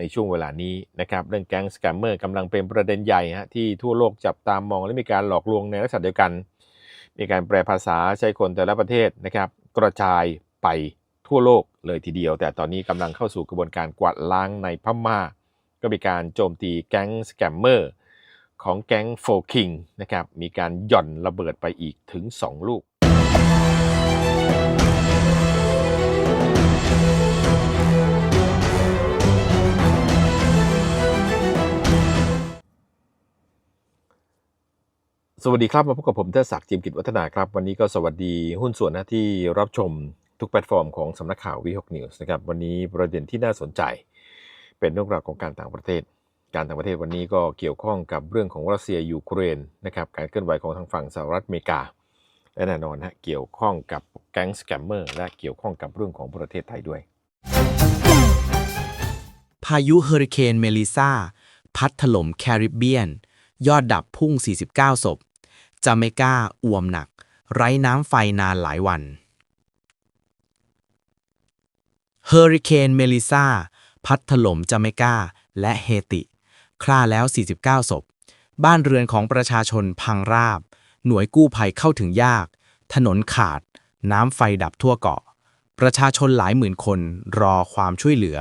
ในช่วงเวลานี้นะครับเรื่องแก๊งสแกมเมอร์กำลังเป็นประเด็นใหญ่ฮะที่ทั่วโลกจับตามองและมีการหลอกลวงในลักษณะเดียวกัน มีการแปลภาษาใช้คนแต่ละประเทศนะครับกระจายไปทั่วโลกเลยทีเดียว แต่ตอนนี้กำลังเข้าสู่กระบวนการกวาดล้างในพม่า ก็มีการโจมตีแก๊งสแกมเมอร์ของแก๊งโฟคิงนะครับมีการหย่อนระเบิดไปอีกถึง 2 ลูก สวัสดีครับ มาพบกับผมเทศศักดิ์จิมกิจวัฒนาครับ วันนี้ก็สวัสดีหุ้นส่วนนะที่รับชมทุกแพลตฟอร์มของสำนักข่าววีหกนิวส์นะครับวันนี้ประเด็นที่น่าสนใจ เป็นเรื่องราวของการต่างประเทศ การต่างประเทศวันนี้ก็เกี่ยวข้องกับเรื่องของรัสเซียยูเครนนะครับการเคลื่อนไหวของทางฝั่งสหรัฐอเมริกาและแน่นอนฮะเกี่ยวข้องกับแก๊งสแกมเมอร์และเกี่ยวข้องกับเรื่องของประเทศไทยด้วย พายุเฮอริเคนเมลิซาพัดถล่มแคริบเบียน ยอดดับพุ่ง 49 ศพ จาเมกาอ่วมหนัก ไร้น้ำไฟนานหลายวันเฮอริเคนเมลิซาพัดถล่มจาเมกาและเฮติ ฆ่าแล้ว 49 ศพ บ้านเรือนของประชาชนพังราบ หน่วยกู้ภัยเข้าถึงยาก ถนนขาด น้ำไฟดับทั่วเกาะ ประชาชนหลายหมื่นคนรอความช่วยเหลือ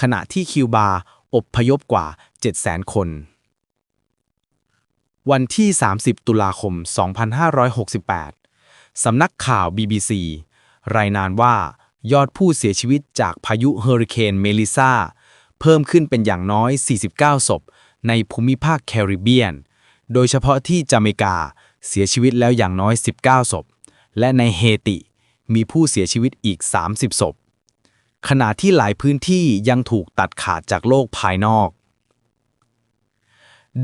ขณะที่คิวบา อบพยพกว่า 700,000 คน วันที่ 30 ตุลาคม 2568 สำนักข่าว BBC รายงานว่ายอดผู้เสียชีวิตจากพายุเฮอริเคนเมลิซาเพิ่มขึ้นเป็นอย่างน้อย 49 ศพ ในภูมิภาคแคริบเบียน โดยเฉพาะที่จาเมกาเสียชีวิตแล้วอย่างน้อย 19 ศพ และในเฮติ มีผู้เสียชีวิตอีก 30 ศพ ขณะที่หลายพื้นที่ยังถูกตัดขาดจากโลกภายนอก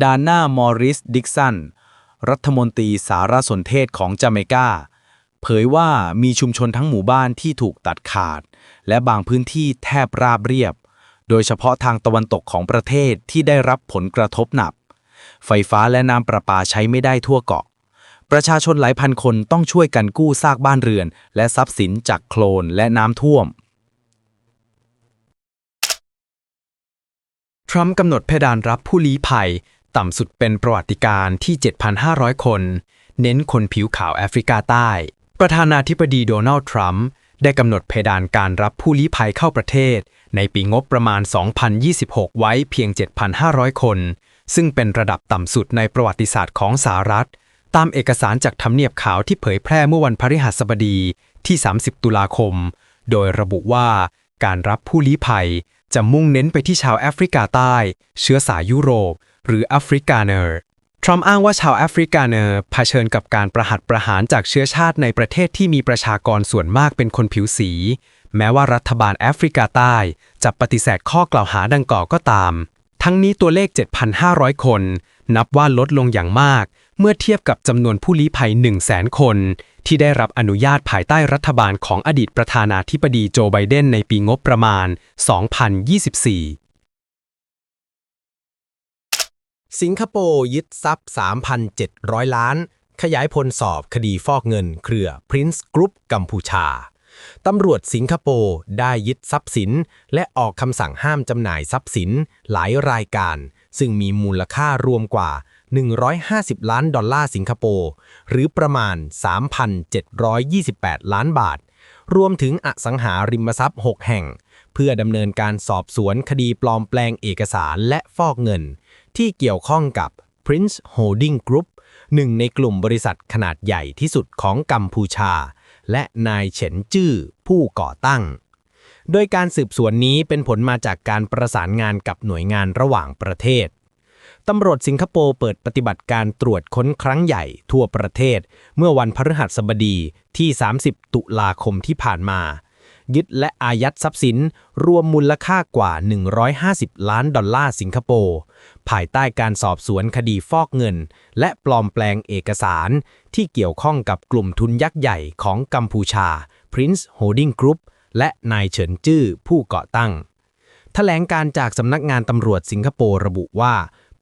ดาน่ามอริส ดิกสัน รัฐมนตรีสารสนเทศของจาเมกา เผยว่ามีชุมชนทั้งหมู่บ้านที่ถูกตัดขาด และบางพื้นที่แทบราบเรียบ โดยเฉพาะทางตะวันตกของประเทศที่ได้รับผลกระทบหนัก ไฟฟ้าและน้ำประปาใช้ไม่ได้ทั่วเกาะ ประชาชนหลายพันคนต้องช่วยกันกู้ซากบ้านเรือน และทรัพย์สินจากโคลนและน้ำท่วมทรัมป์กำหนดเพดานรับผู้ลี้ภัย ต่ำสุดเป็นประวัติการที่ 7,500 คน เน้นคนผิวขาวแอฟริกาใต้ ประธานาธิบดีโดนัลด์ทรัมป์ได้กำหนดเพดานการรับผู้ลี้ภัยเข้าประเทศ ในปีงบประมาณ 2026 ไว้เพียง 7,500 คน ซึ่งเป็นระดับต่ำสุดในประวัติศาสตร์ของสหรัฐ ตามเอกสารจากทำเนียบขาวที่เผยแพร่เมื่อวันพฤหัสบดีที่ 30 ตุลาคม โดยระบุว่าการรับผู้ลี้ภัยจะมุ่งเน้นไปที่ชาวแอฟริกาใต้ เชื้อสายยุโรป หรือแอฟริกาเนอร์ทรัมป์อ้างว่าชาวแอฟริกาเนอร์เผชิญกับการประหัตประหารจากเชื้อชาติในประเทศที่มีประชากรส่วนมากเป็นคนผิวสี แม้ว่ารัฐบาลแอฟริกาใต้จะปฏิเสธข้อกล่าวหาดังกล่าวก็ตาม ทั้งนี้ตัวเลข 7,500 คน นับว่าลดลงอย่างมาก เมื่อเทียบกับจำนวนผู้ลี้ภัย 100,000 คน ที่ได้รับอนุญาตภายใต้รัฐบาลของอดีตประธานาธิบดีโจไบเดนในปีงบประมาณ 2024 สิงคโปร์ยึดทรัพย์ 3,700 ล้าน ขยายผลสอบคดีฟอกเงินเครือ Prince Group กัมพูชา ตำรวจสิงคโปร์ได้ยึดทรัพย์สิน และออกคำสั่งห้ามจำหน่ายทรัพย์สินหลายรายการ ซึ่งมีมูลค่ารวมกว่า 150 ล้านดอลลาร์สิงคโปร์ หรือประมาณ 3,728 ล้านบาท รวมถึงอสังหาริมทรัพย์ 6 แห่ง เพื่อดำเนินการสอบสวนคดีปลอมแปลงเอกสารและฟอกเงิน ที่เกี่ยวข้องกับ Prince Holding Group หนึ่งในกลุ่มบริษัทขนาดใหญ่ที่สุดของกัมพูชา และนายเฉินจื้อผู้ก่อตั้ง โดยการสืบสวนนี้เป็นผลมาจากการประสานงานกับหน่วยงานระหว่างประเทศตำรวจสิงคโปร์เปิดปฏิบัติการตรวจค้นครั้งใหญ่ทั่วประเทศ เมื่อวันพฤหัสบดีที่ 30 ตุลาคมที่ผ่านมา ยึดและอายัดทรัพย์สิน รวมมูลค่ากว่า 150 ล้านดอลลาร์สิงคโปร์ภายใต้การสอบสวนคดีฟอกเงิน และปลอมแปลงเอกสาร ที่เกี่ยวข้องกับกลุ่มทุนยักษ์ใหญ่ของกัมพูชา Prince Holding Group และนายเฉินจื้อผู้ก่อตั้งแถลงการจากสำนักงานตำรวจสิงคโปร์ระบุว่า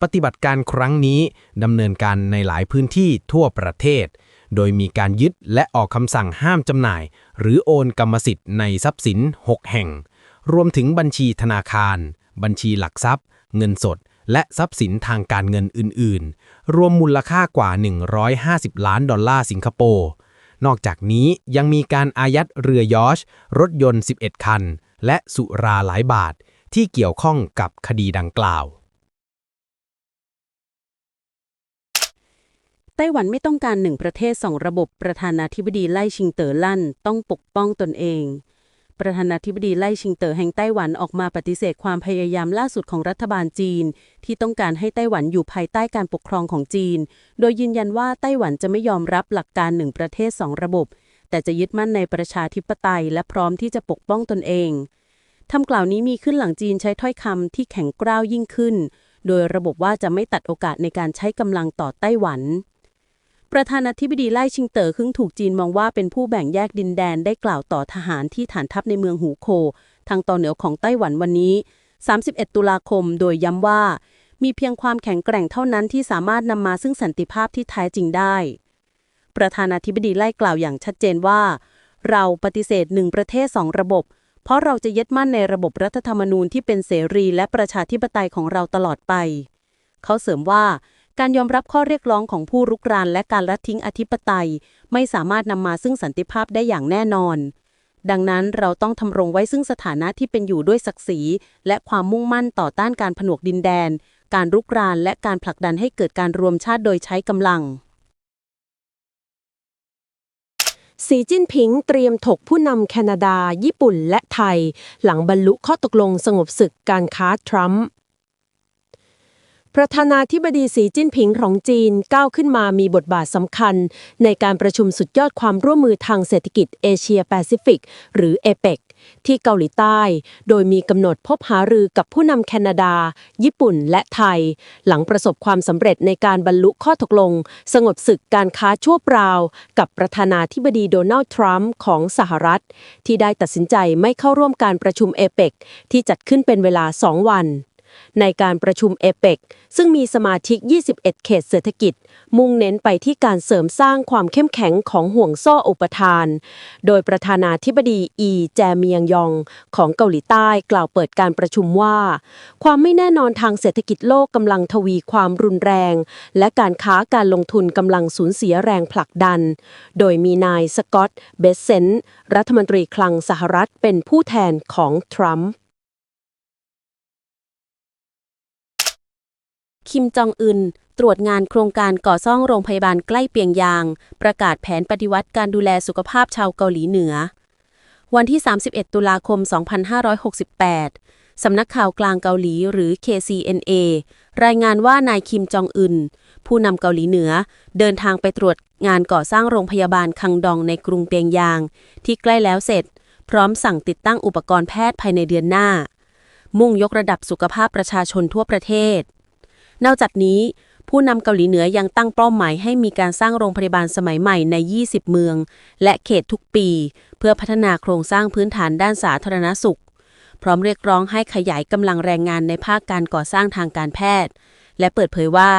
ปฏิบัติการครั้งนี้ดำเนินการในหลายพื้นที่ทั่วประเทศ โดยมีการยึดและออกคำสั่งห้ามจำหน่าย หรือโอนกรรมสิทธิ์ในทรัพย์สิน 6 แห่ง รวมถึงบัญชีธนาคาร บัญชีหลักทรัพย์ เงินสด และทรัพย์สินทางการเงินอื่น ๆ รวมมูลค่ากว่า 150 ล้านดอลลาร์สิงคโปร์ นอกจากนี้ยังมีการอายัดเรือยอชต์รถยนต์ 11 คัน และสุราหลายบาท ที่เกี่ยวข้องกับคดีดังกล่าว ไต้หวันไม่ต้องการหนึ่งประเทศสองระบบประธานาธิบดีไล่ชิงเต๋อลั่น ต้องปกป้องตนเอง ประธานาธิบดีไล่ชิงเต๋อแห่งไต้หวันออกมาปฏิเสธความพยายามล่าสุดของรัฐบาลจีน ที่ต้องการให้ไต้หวันอยู่ภายใต้การปกครองของจีน โดยยืนยันว่าไต้หวันจะไม่ยอมรับหลักการหนึ่งประเทศสองระบบ แต่จะยึดมั่นในประชาธิปไตย และพร้อมที่จะปกป้องตนเองคำกล่าวนี้มีขึ้นหลังจีนใช้ถ้อยคำที่แข็งกร้าวยิ่งขึ้น โดยระบบว่าจะไม่ตัดโอกาสในการใช้กำลังต่อไต้หวัน ประธานาธิบดีไล่ชิงเต๋อคึ่งถูกจีนมองว่าเป็นผู้แบ่งแยกดินแดนได้กล่าวต่อทหารที่ฐานทัพในเมืองหูโค ทางตอนเหนือของไต้หวันวันนี้ 31 ตุลาคม โดยย้ำว่า มีเพียงความแข็งแกร่งเท่านั้นที่สามารถนำมาซึ่งสันติภาพที่แท้จริงได้ ประธานาธิบดีไล่กล่าวอย่างชัดเจนว่า เราปฏิเสธหนึ่งประเทศสองระบบ เพราะเราจะยึดมั่นในระบบรัฐธรรมนูญที่เป็นเสรีและประชาธิปไตยของเราตลอดไป เขาเสริมว่า การยอมรับข้อเรียกร้องของผู้รุกรานและการละทิ้งอธิปไตย ไม่สามารถนำมาซึ่งสันติภาพได้อย่างแน่นอน ดังนั้นเราต้องทำรงไว้ซึ่งสถานะที่เป็นอยู่ด้วยศักดิ์ศรีและความมุ่งมั่นต่อต้านการผนวกดินแดน การรุกรานและการผลักดันให้เกิดการรวมชาติโดยใช้กำลัง สีจิ้นผิงเตรียมถกผู้นำแคนาดา ญี่ปุ่นและไทย หลังบรรลุข้อตกลงสงบศึกการค้าทรัมป์ ประธานาธิบดีสีจิ้นผิงของจีนก้าวขึ้นมามีบทบาทสำคัญ ในการประชุมสุดยอดความร่วมมือทางเศรษฐกิจเอเชียแปซิฟิก หรือเอเปกที่เกาหลีใต้ โดยมีกำหนดพบหารือกับผู้นำแคนาดา ญี่ปุ่นและไทย หลังประสบความสำเร็จในการบรรลุข้อตกลง สงบศึกการค้าชั่วคราว กับประธานาธิบดีโดนัลด์ทรัมป์ของสหรัฐ ที่ได้ตัดสินใจไม่เข้าร่วมการประชุมเอเปกที่จัดขึ้นเป็นเวลา 2 วัน ในการประชุมเอเปกซึ่งมีสมาชิก 21 เขตเศรษฐกิจ มุ่งเน้นไปที่การเสริมสร้างความเข้มแข็งของห่วงโซ่อุปทาน โดยประธานาธิบดีอี แจเมียงยองของเกาหลีใต้กล่าวเปิดการประชุมว่า ความไม่แน่นอนทางเศรษฐกิจโลกกำลังทวีความรุนแรง และการค้าการลงทุนกำลังสูญเสียแรงผลักดัน โดยมีนายสกอตเบสเซนรัฐมนตรีคลังสหรัฐเป็นผู้แทนของทรัมป์ คิมจองอึน ตรวจงานโครงการก่อสร้างโรงพยาบาลใกล้เปียงยาง ประกาศแผนปฏิวัติการดูแลสุขภาพชาวเกาหลีเหนือ วันที่ 31 ตุลาคม 2568 สำนักข่าวกลางเกาหลีหรือ KCNA รายงานว่านายคิมจองอึน ผู้นำเกาหลีเหนือ เดินทางไปตรวจงานก่อสร้างโรงพยาบาลคังดองในกรุงเปียงยาง ที่ใกล้แล้วเสร็จ พร้อมสั่งติดตั้งอุปกรณ์แพทย์ภายในเดือนหน้า มุ่งยกระดับสุขภาพประชาชนทั่วประเทศ นอกจากนี้ ผู้นำเกาหลีเหนือยังตั้งเป้าหมายให้มีการสร้างโรงพยาบาลสมัยใหม่ใน 20 เมือง และเขตทุกปี เพื่อพัฒนาโครงสร้างพื้นฐานด้านสาธารณสุข พร้อมเรียกร้องให้ขยายกำลังแรงงานในภาคการก่อสร้างทางการแพทย์ และเปิดเผยว่า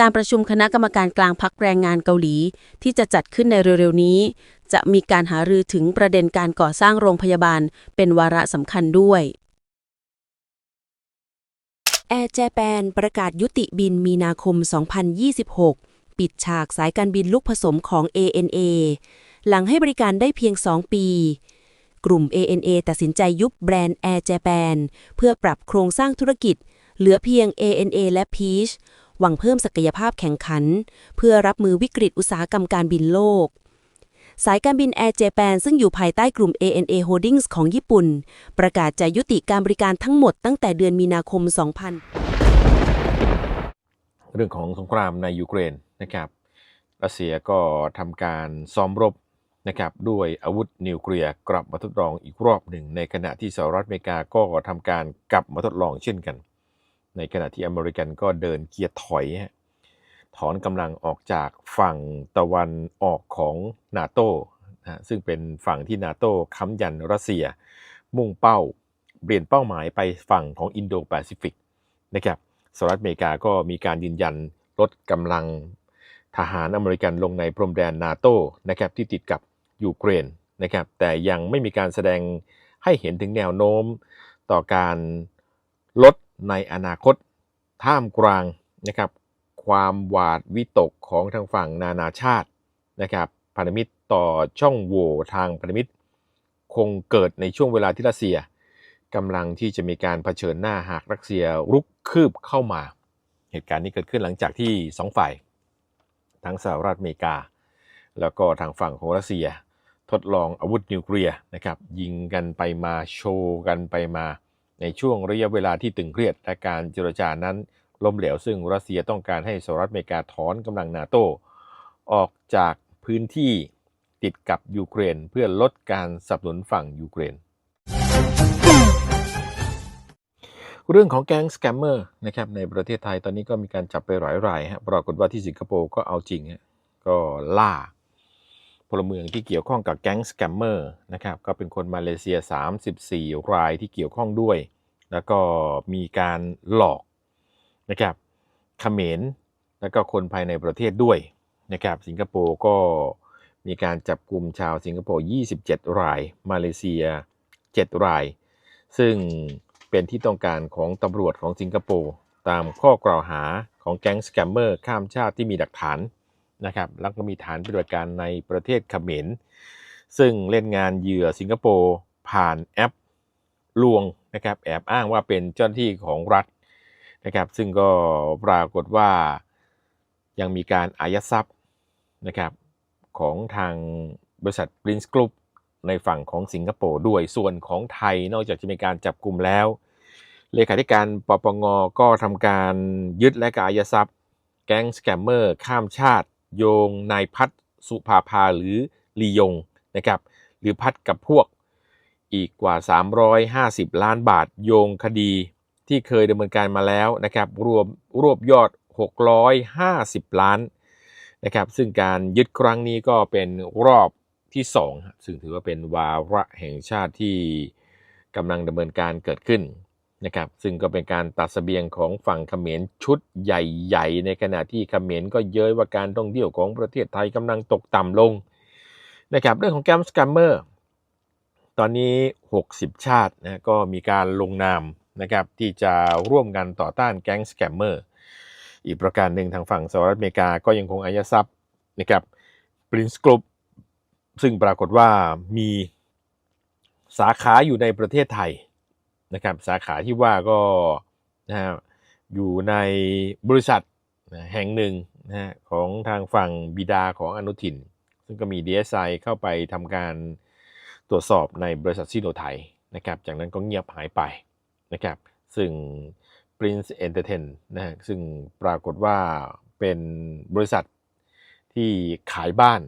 การประชุมคณะกรรมการกลางพักแรงงานเกาหลี ที่จะจัดขึ้นในเร็วๆนี้ จะมีการหารือถึงประเด็นการก่อสร้างโรงพยาบาลเป็นวาระสำคัญด้วย แอร์เจแปนประกาศยุติบินมีนาคม 2026 ปิดฉากสายการบินลูกผสมของ ANA หลังให้บริการได้เพียง 2 ปี กลุ่ม ANA ตัดสินใจยุบแบรนด์ Air Japan เพื่อปรับโครงสร้างธุรกิจ เหลือเพียง ANA และ Peach หวังเพิ่มศักยภาพแข่งขัน เพื่อรับมือวิกฤตอุตสาหกรรมการบินโลก สายการบิน Air Japan ซึ่งอยู่ภายใต้กลุ่ม ANA Holdings ของญี่ปุ่น ประกาศจะยุติการบริการทั้งหมดตั้งแต่เดือนมีนาคม 2000 เรื่องของสงครามในยูเครนนะครับรัสเซียก็ทำการซ้อมรบนะครับด้วยอาวุธนิวเคลียร์กลับมาทดลองอีกรอบหนึ่ง ในขณะที่สหรัฐอเมริกาก็ทำการกลับมาทดลองเช่นกัน ในขณะที่อเมริกันก็เดินเกียร์ถอยฮะ ถอนกำลังออกจากฝั่งตะวันออกของนาโตนะซึ่งเป็นฝั่งที่นาโตค้ำยันรัสเซีย มุ่งเป้าเปลี่ยนเป้าหมายไปฝั่งของอินโดแปซิฟิกนะครับสหรัฐอเมริกาก็มีการยืนยันลดกำลังทหารอเมริกันลงในพรมแดนนาโตนะครับที่ติดกับยูเครนนะครับแต่ยังไม่มีการแสดงให้เห็นถึงแนวโน้มต่อการลดในอนาคตท่ามกลางนะครับ ความหวาดวิตกของทางฝั่งนานาชาตินะครับพันธมิตรต่อช่องโหว่ทางพันธมิตร คงเกิดในช่วงเวลาที่รัสเซียกำลังที่จะมีการเผชิญหน้าหากรัสเซียรุกคืบเข้ามา เหตุการณ์นี้เกิดขึ้นหลังจากที่สองฝ่าย ทั้งสหรัฐอเมริกา แล้วก็ทางฝั่งของรัสเซีย ทดลองอาวุธนิวเคลียร์นะครับยิงกันไปมาโชว์กันไปมาในช่วงระยะเวลาที่ตึงเครียดและการเจรจานั้น ล้มเหลวซึ่งรัสเซียต้องการให้สหรัฐอเมริกาถอนกำลังนาโตออกจากพื้นที่ติดกับยูเครนเพื่อลดการสนับสนุนฝั่งยูเครน เรื่องของแก๊งสแกมเมอร์นะครับในประเทศไทยตอนนี้ก็มีการจับไปหลายรายฮะปรากฏว่าที่สิงคโปร์ก็เอาจริงฮะก็ล่าพลเมืองที่เกี่ยวข้องกับแก๊งสแกมเมอร์นะครับก็เป็นคนมาเลเซีย 34 รายที่เกี่ยวข้องด้วย แล้วก็มีการหลอก นะครับเขมรแล้วก็คนภายในประเทศด้วยนะครับสิงคโปร์ก็มีการจับกลุ่มชาวสิงคโปร์ 27 ราย มาเลเซีย 7 ราย ซึ่งเป็นที่ต้องการของตำรวจของสิงคโปร์ตามข้อกล่าวหาของแก๊งสแกมเมอร์ข้ามชาติที่มีหลักฐานนะครับแล้วก็มีฐานปฏิบัติการในประเทศเขมร ซึ่งเล่นงานเหยื่อสิงคโปร์ผ่านแอปลวงนะครับแอบอ้างว่าเป็นเจ้าหน้าที่ของรัฐ นะครับ ซึ่งก็ปรากฏว่ายังมีการอายัดทรัพย์นะครับของทางบริษัท Prince Group ในฝั่งของสิงคโปร์ด้วยส่วนของไทยนอกจากจะมีการจับกลุ่มแล้ว เลขาธิการปปงก็ทำการยึดและกอายัดทรัพย์ แก๊งสแกมเมอร์ ข้ามชาติ โยงนายพัฒน์สุภาภาหรือลียงนะครับหรือพัฒน์กับพวกอีกกว่า 350 ล้านบาทโยงคดี ที่เคยดำเนินการมาแล้วนะครับรวมรวบยอด 650 ล้านนะครับซึ่งการยึดครั้งนี้ก็เป็นรอบที่2ซึ่งถือว่าเป็นวาระแห่งชาติที่กำลังดำเนินการเกิดขึ้นนะครับซึ่งก็เป็นการตัดเสบียงของฝั่งเขมรชุดใหญ่ๆ ในขณะที่เขมรก็เย้ยว่าการท่องเที่ยวของประเทศไทยกำลังตกต่ำลงนะครับเรื่องของแกมสแกมเมอร์ตอนนี้ 60 ชาตินะก็มีการลงนาม นะครับที่จะร่วมกันต่อต้านแก๊งสแกมเมอร์อีกประการหนึ่งทางฝั่งสหรัฐอเมริกาก็ยังคงอายัดทรัพย์นะครับ Prince Group ซึ่งปรากฏว่ามีสาขาอยู่ในประเทศไทยนะครับสาขาที่ว่าก็นะฮะอยู่ในบริษัทแห่งหนึ่งนะฮะของทางฝั่งบิดาของอนุทิน ซึ่งก็มี DSI เข้าไปทำการตรวจสอบในบริษัทซิโนไทยนะครับจากนั้นก็เงียบหายไป นะครับซึ่ง Prince Entertain นะฮะซึ่งปรากฏว่าเป็นบริษัทที่ขายบ้าน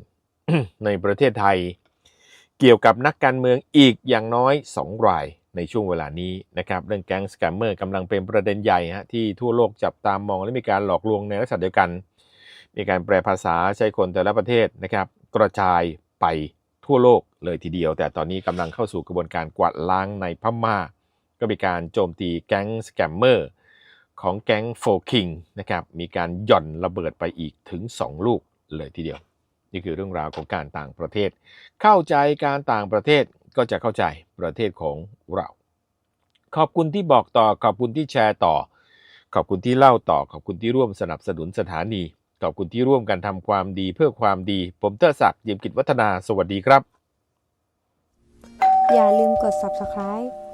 ในประเทศไทย เกี่ยวกับนักการเมืองอีกอย่างน้อย 2 รายในช่วงเวลานี้นะครับเรื่องแก๊งสแกมเมอร์กำลังเป็นประเด็นใหญ่ฮะที่ทั่วโลกจับตามมองและมีการหลอกลวงในลักษณะเดียวกัน มีการแปลภาษาใช้คนแต่ละประเทศนะครับ กระจายไปทั่วโลกเลยทีเดียว แต่ตอนนี้กำลังเข้าสู่กระบวนการกวาดล้างในพม่า ก็มีการโจมตีแก๊งสแกมเมอร์ของแก๊งโฟคิงนะครับมีการหย่อนระเบิดไปอีกถึง 2 ลูกเลยทีเดียว นี่คือเรื่องราวของการต่างประเทศ เข้าใจการต่างประเทศก็จะเข้าใจประเทศของเรา ขอบคุณที่บอกต่อขอบคุณที่แชร์ต่อ ขอบคุณที่เล่าต่อขอบคุณที่ร่วมสนับสนุนสถานี ขอบคุณที่ร่วมกันทำความดีเพื่อความดี ผมเตอร์ศักดิ์เยี่ยมกิจวัฒนาสวัสดีครับ อย่าลืมกด subscribe